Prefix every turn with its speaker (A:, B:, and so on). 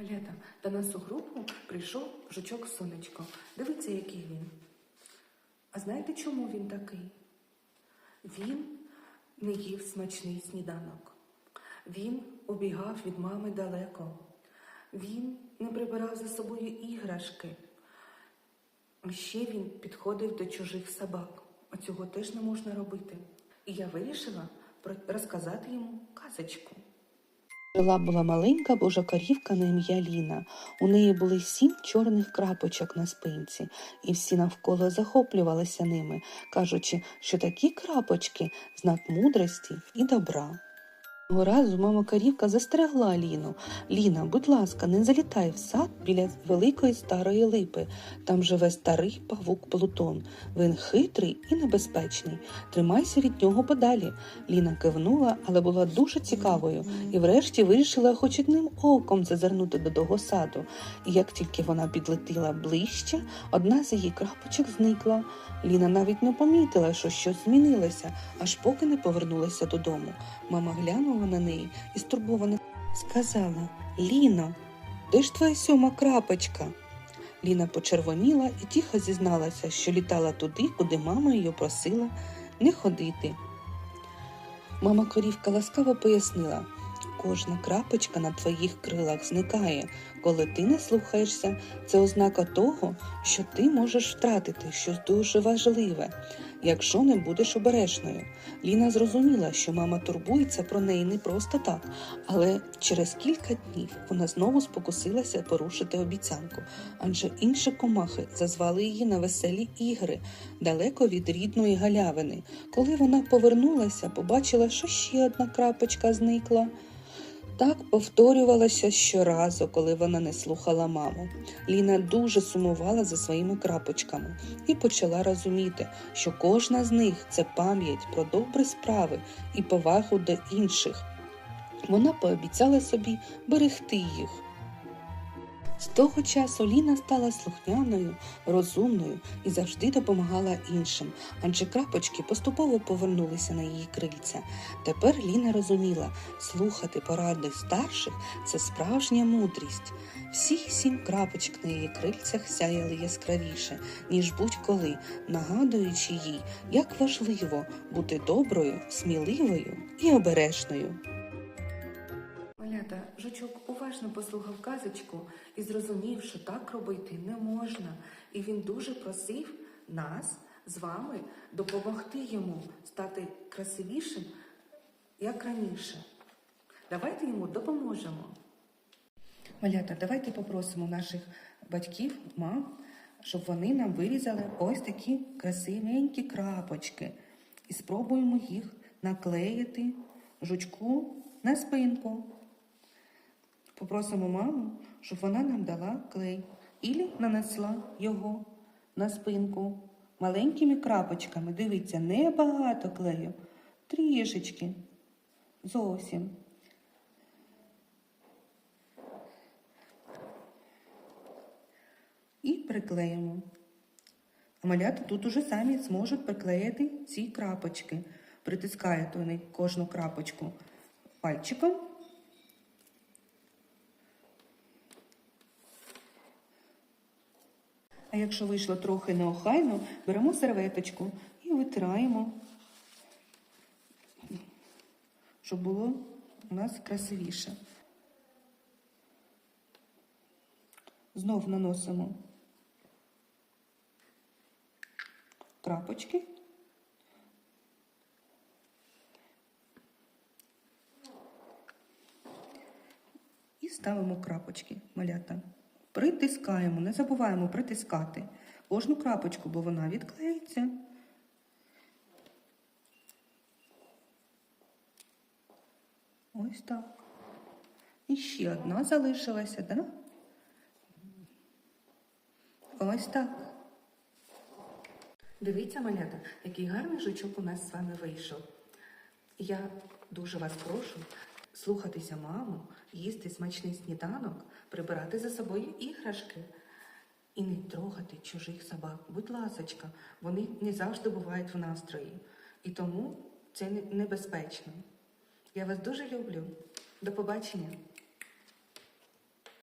A: Малята, до нас у групу прийшов жучок сонечко. Дивіться, який він. А знаєте, чому він такий? Він не їв смачний сніданок. Він убігав від мами далеко. Він не прибирав за собою іграшки. Ще він підходив до чужих собак. А цього теж не можна робити. І я вирішила розказати йому казочку.
B: Жила була маленька божа корівка на ім'я Ліна. У неї були сім чорних крапочок на спинці, і всі навколо захоплювалися ними, кажучи, що такі крапочки знак мудрості і добра. Одного разу мама корівка застерегла Ліну. Ліна, будь ласка, не залітай в сад біля великої старої липи. Там живе старий павук Плутон. Він хитрий і небезпечний. Тримайся від нього подалі. Ліна кивнула, але була дуже цікавою, і врешті вирішила хоч одним оком зазирнути до того саду. І як тільки вона підлетіла ближче, одна з її крапочок зникла. Ліна навіть не помітила, що щось змінилося, аж поки не повернулася додому. Мама глянула на неї і стурбовано сказала: Ліно, де ж твоя сьома крапочка? Ліна почервоніла і тихо зізналася, що літала туди, куди мама її просила не ходити. Мама корівка ласкаво пояснила, кожна крапочка на твоїх крилах зникає. Коли ти не слухаєшся, це ознака того, що ти можеш втратити щось дуже важливе, якщо не будеш обережною. Ліна зрозуміла, що мама турбується про неї не просто так, але через кілька днів вона знову спокусилася порушити обіцянку, адже інші комахи зазвали її на веселі ігри далеко від рідної галявини. Коли вона повернулася, побачила, що ще одна крапочка зникла. Так повторювалося щоразу, коли вона не слухала маму. Ліна дуже сумувала за своїми крапочками і почала розуміти, що кожна з них це пам'ять про добрі справи і повагу до інших. Вона пообіцяла собі берегти їх. З того часу Ліна стала слухняною, розумною і завжди допомагала іншим, адже крапочки поступово повернулися на її крильця. Тепер Ліна розуміла, слухати поради старших це справжня мудрість. Всі сім крапочок на її крильцях сяяли яскравіше, ніж будь-коли, нагадуючи їй, як важливо бути доброю, сміливою і обережною.
A: Малята, жучок уважно послухав казочку і зрозумів, що так робити не можна. І він дуже просив нас з вами допомогти йому стати красивішим, як раніше. Давайте йому допоможемо. Малята, давайте попросимо наших батьків, мам, щоб вони нам вирізали ось такі красивенькі крапочки. І спробуємо їх наклеїти жучку на спинку. Попросимо маму, щоб вона нам дала клей і нанесла його на спинку маленькими крапочками. Дивіться, небагато клею, трішечки. Зовсім. І приклеїмо. А малята тут уже самі зможуть приклеїти ці крапочки. Притискають вони кожну крапочку пальчиком. А якщо вийшло трохи неохайно, беремо серветочку і витираємо, щоб було у нас красивіше. Знов наносимо крапочки. І ставимо крапочки, малята. Притискаємо, не забуваємо притискати кожну крапочку, бо вона відклеїться. Ось так. І ще одна залишилася, так? Да? Ось так. Дивіться, малята, який гарний жучок у нас з вами вийшов. Я дуже вас прошу слухатися маму, їсти смачний сніданок, прибирати за собою іграшки і не трогати чужих собак. Будь ласочка, вони не завжди бувають в настрої. І тому це небезпечно. Я вас дуже люблю. До побачення.